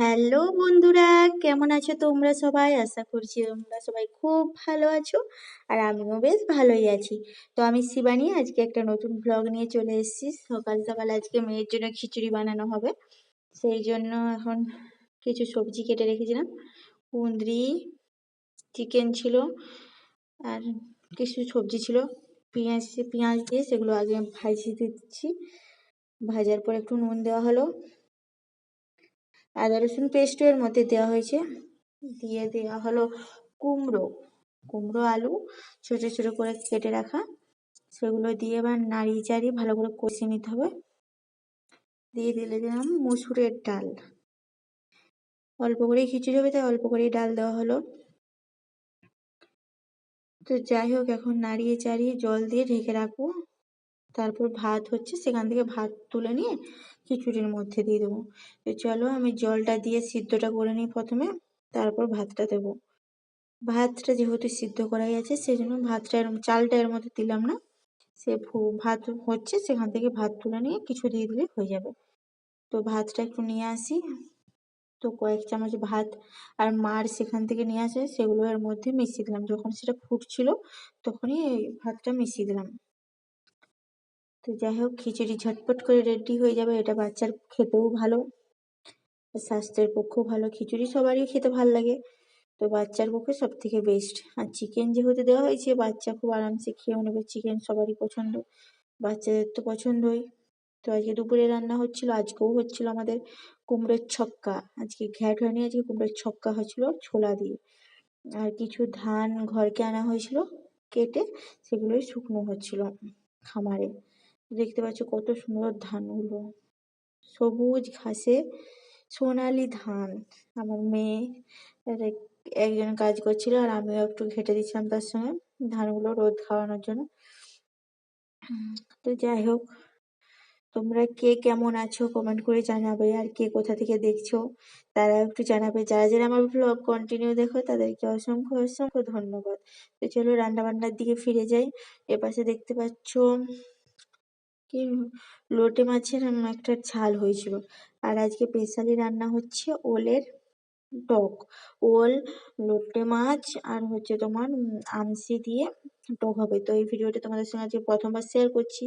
Hello বন্ধুরা, কেমন আছো তোমরা সবাই? আশা করছি তোমরা সবাই খুব ভালো আছো আর আমিও বেশ ভালোই আছি। তো আমি শিবানী, আজকে একটা নতুন ব্লগ নিয়ে চলে এসেছি। সকাল সকাল আজকে মেয়ের জন্য খিচুড়ি বানানো হবে। সেই জন্য এখন কিছু সবজি কেটে রেখেছিলাম। কুঁদরি চিকেন ছিল আর কিছু সবজি ছিল। পেঁয়াজ পেঁয়াজ দিয়ে সেগুলো আগে ভাজি দিচ্ছি। ভাজার পর একটু নুন দেওয়া হলো। আদা, রসুন পেস্টও এর মধ্যে দেওয়া হয়েছে। দিয়ে দেওয়া হলো কুমড়ো কুমড়ো আলু, ছোটো ছোটো করে কেটে রাখা। সেগুলো দিয়ে এবার নাড়িয়ে চাড়িয়ে ভালো করে কষিয়ে নিতে হবে। দিয়ে দিলে দিলাম মুসুরের ডাল। অল্প করেই খিচুড়ি হবে, তাই অল্প করেই ডাল দেওয়া হলো। তো যাই হোক, এখন নাড়িয়ে চাড়িয়ে জল দিয়ে ঢেকে রাখব। তারপর ভাত হচ্ছে, সেখান থেকে ভাত তুলে নিয়ে খিচুড়ির মধ্যে দিয়ে দেবো। তো চলো আমি জলটা দিয়ে সিদ্ধটা করে নিই প্রথমে, তারপর ভাতটা দেবো। ভাতটা যেহেতু সিদ্ধ করাই আছে সেই জন্য ভাতটা এরম, চালটা এর মধ্যে দিলাম না। সে ভাত হচ্ছে সেখান থেকে ভাত তুলে নিয়ে কিছু দিয়ে দিলে হয়ে যাবে। তো ভাতটা একটু নিয়ে আসি। তো কয়েক চামচ ভাত আর মার সেখান থেকে নিয়ে আসে, সেগুলো এর মধ্যে মিশিয়ে দিলাম। যখন সেটা ফুটছিল, তখনই ভাতটা মিশিয়ে দিলাম। তো যাই হোক, খিচুড়ি ঝটপট করে রেডি হয়ে যাবে। এটা বাচ্চার খেতেও ভালো, স্বাস্থ্যের পক্ষেও ভালো। খিচুড়ি সবারই খেতে ভালো লাগে। তো বাচ্চার পক্ষে সব থেকে বেস্ট আর চিকেন যেহেতু দেওয়া হয়েছে, বাচ্চা খুব আরামসে খেয়েও নেবে। চিকেন সবারই পছন্দ, বাচ্চাদের তো পছন্দই। তো আজকে দুপুরে রান্না হচ্ছিল, আজকেও হচ্ছিল আমাদের কুমড়োর ছক্কা। আজকে ঘ্যাট হয়নি, আজকে কুমড়োর ছক্কা হচ্ছিল ছোলা দিয়ে। আর কিছু ধান ঘরকে আনা হয়েছিল, কেটে সেগুলোই শুকনো হচ্ছিল খামারে। দেখতে পাচ্ছ কত সুন্দর ধানগুলো। সবুজ ঘাসে সোনালি ধান। আমার মেয়ে একজন কাজ করছিল আর আমিও একটু ঘেটে দিচ্ছিলাম তার সঙ্গে ধানগুলো রোদ খাওয়ানোর জন্য। তো যাই হোক, তোমরা কে কেমন আছো কমেন্ট করে জানাবে আর কে কোথা থেকে দেখছ তারা একটু জানাবে। যারা যারা আমার ব্লগ কন্টিনিউ দেখো তাদেরকে অসংখ্য অসংখ্য ধন্যবাদ। তো চলো রান্না বান্নার দিকে ফিরে যাই। এপাশে দেখতে পাচ্ছ কি লোটে মাছের একটা ঝাল হয়েছিল। আর আজকে স্পেশালি রান্না হচ্ছে ওলের টক। ওল, লোটে মাছ আর হচ্ছে তোমার আমসি দিয়ে টক হবে। তো এই ভিডিওটা তোমাদের সঙ্গে আজকে প্রথমবার শেয়ার করছি।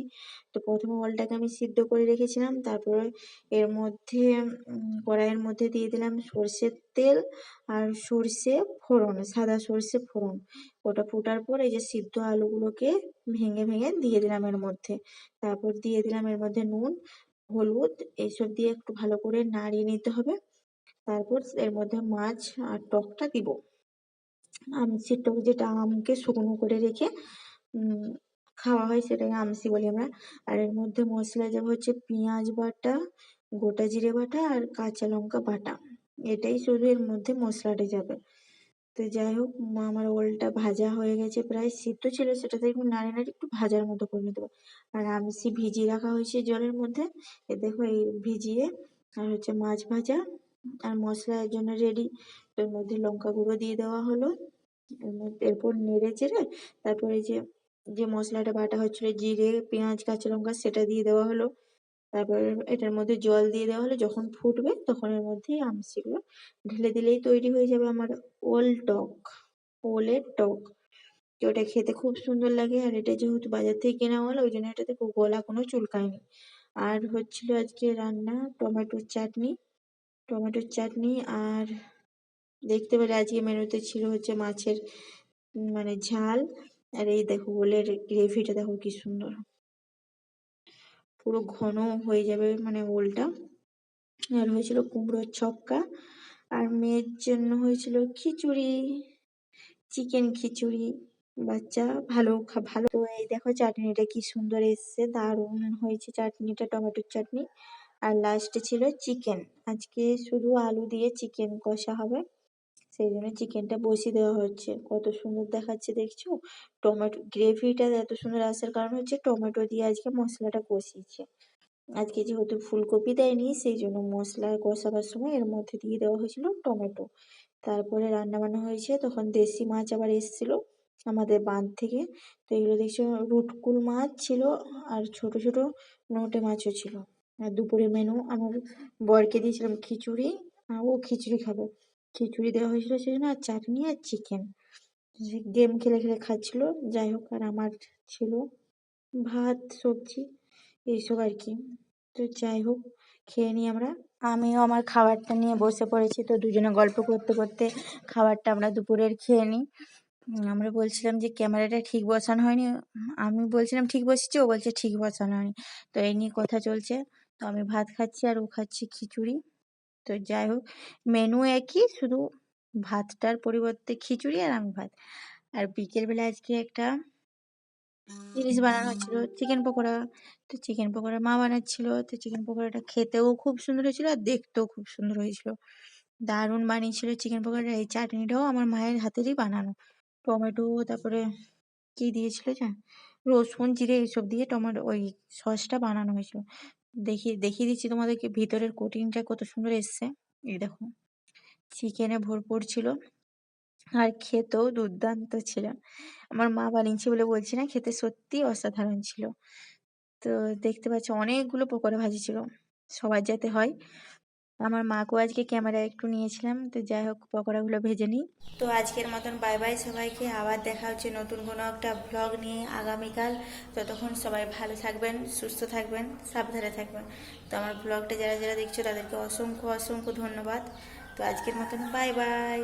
তো প্রথমে ওলটাকে আমি সিদ্ধ করে রেখেছিলাম। তারপরে এর মধ্যে কড়াইয়ের মধ্যে দিয়ে দিলাম সর্ষের তেল আর সর্ষে ফোড়ন, সাদা সর্ষে ফোড়ন। ওটা ফোটার পর এই যে সিদ্ধ আলুগুলোকে ভেঙে ভেঙে দিয়ে দিলাম এর মধ্যে। তারপর দিয়ে দিলাম এর মধ্যে নুন, হলুদ, এইসব দিয়ে একটু ভালো করে নাড়িয়ে নিতে হবে। তারপর এর মধ্যে মাছ আর টকটা দিব। আমসির টক যেটা আমকে শুকনো করে রেখে খাওয়া হয় সেটাকে আমসি বলি আমরা। আর এর মধ্যে মশলা যাবে হচ্ছে পেঁয়াজ বাটা, গোটা জিরে বাটা আর কাঁচা লঙ্কা বাটা। এটাই শুধু এর মধ্যে মশলাটা যাবে। তো যাই হোক আমার ওলটা ভাজা হয়ে গেছে, প্রায় সিদ্ধ ছিল, সেটাতে একটু নাড়ে নাড়ে একটু ভাজার মতো করে নিতে আর আমসি ভিজিয়ে রাখা হয়েছে জলের মধ্যে। এ দেখো এই ভিজিয়ে, আর হচ্ছে মাছ ভাজা আর মশলার জন্য রেডি এর মধ্যে লঙ্কা গুঁড়ো দিয়ে দেওয়া হলো। এরপর নেড়ে চেড়ে তারপর যে যে মশলাটা বাটা হচ্ছিল, জিরে, পেঁয়াজ, কাঁচা লঙ্কা, সেটা দিয়ে দেওয়া হলো। তারপর এটার মধ্যে জল দিয়ে দেওয়া হলো। যখন ফুটবে তখন এর মধ্যে আমসিগুলো ঢেলে দিলেই তৈরি হয়ে যাবে আমার ওল টক, ওলের টক। তো ওটা খেতে খুব সুন্দর লাগে আর এটা যেহেতু বাজার থেকে কেনা হলো, ওই জন্য এটাতে গলা কোনো চুলকায়নি। আর হচ্ছিল আজকে রান্না টমেটোর চাটনি। টমেটোর চাটনি আর দেখতে পেলে আজকে মেনুতে ছিল হচ্ছে মাছের মানে ঝাল। আর এই দেখো ওলের গ্রেভিটা দেখো কি সুন্দর। পুরো ঘন হয়ে যাবে মানে ওলটা আর হয়েছিল কুমড়োর ছক্কা। আর মেয়ের জন্য হয়েছিল খিচুড়ি চিকেন খিচুড়ি। বাচ্চা ভালো ভালো। এই দেখো চাটনিটা কি সুন্দর এসছে, দারুণ হয়েছে চাটনিটা, টমেটোর চাটনি। আর লাস্টে ছিল চিকেন আজকে শুধু আলু দিয়ে চিকেন কষা হবে। সেই জন্য চিকেনটা বসিয়ে দেওয়া হচ্ছে। কত সুন্দর দেখাচ্ছে, দেখছ? টমেটো গ্রেভিটা এত সুন্দর আসার কারণ হচ্ছে টমেটো দিয়ে আজকে মশলাটা কষিয়েছে। আজকে যেহেতু ফুলকপি দেয়নি, সেই জন্য মশলা কষাবার সময় এর মধ্যে দিয়ে দেওয়া হয়েছিল টমেটো তারপরে রান্না বান্না হয়েছে, তখন দেশি মাছ আবার এসেছিল আমাদের বাঁধ থেকে। তো এগুলো দেখছ, রুটকুল মাছ ছিল আর ছোট ছোট নোটে মাছও ছিল। দুপুরে মেনু আমার বরকে দিয়েছিলাম খিচুড়ি, আর ও খিচুড়ি খাবে। খিচুড়ি দেওয়া হয়েছিল সেজন্য আর চাটনি আর চিকেন গেম খেলে খেলে খাচ্ছিল। যাই হোক, আর আমার ছিল ভাত, সবজি, এইসব আর কি। তো যাই হোক, খেয়ে নিই আমরা। আমিও আমার খাবারটা নিয়ে বসে পড়েছি, তো দুজনে গল্প করতে করতে খাবারটা আমরা দুপুরের খেয়ে নিই। আমরা বলছিলাম যে ক্যামেরাটা ঠিক বসানো হয়নি। আমি বলছিলাম ঠিক বসেছি, ও বলছে ঠিক বসানো হয়নি। তো এই নিয়ে কথা চলছে। তো আমি ভাত খাচ্ছি আর ও খাচ্ছি খিচুড়ি। তো যাই হোক মেনু একই, শুধু ভাতটার পরিবর্তে খিচুড়ি আর আমি ভাত। আর বিকেলবেলা আজকে একটা জিনিস বানানো হচ্ছিল চিকেন পকোড়া। তো চিকেন পকোড়া মা বানাচ্ছিল, তো চিকেন পকোড়াটা খেতেও খুব সুন্দর হয়েছিল আর দেখতেও খুব সুন্দর হয়েছিল। দারুণ বানিয়েছিল চিকেন পকোড়া এই চাটনিটাও আমার মায়ের হাতেরই বানানো। টমেটো, তারপরে কি দিয়েছিল যা রসুন, জিরে, এইসব দিয়ে টমেটো, ওই সসটা বানানো হয়েছিল। দেখিয়ে দেখিয়ে দিচ্ছি তোমাদেরকে। ভিতরের কোটিংটা কত সুন্দর এসছে। এই দেখো, চিকেনে ভরপুর ছিল আর খেতেও দুর্দান্ত ছিল। আমার মা বানিয়েছে বলে বলছি না, খেতে সত্যি অসাধারণ ছিল। তো দেখতে পাচ্ছ, অনেকগুলো পকোড়া ভাজি ছিল। সবার যাতে হয় আমার মাকেও আজকে ক্যামেরা একটু নিয়েছিলাম, তো যাই হোক, পকোড়াগুলো ভেজে নিই। তো আজকের মতন বাই বাই সবাইকে, আবার দেখা হচ্ছে নতুন কোনো একটা ব্লগ নিয়ে আগামীকাল। ততক্ষণ সবাই ভালো থাকবেন, সুস্থ থাকবেন, সাবধানে থাকবেন। তো আমার ব্লগটা যারা যারা দেখছ, তাদেরকে অসংখ্য অসংখ্য ধন্যবাদ। তো আজকের মতন বাই বাই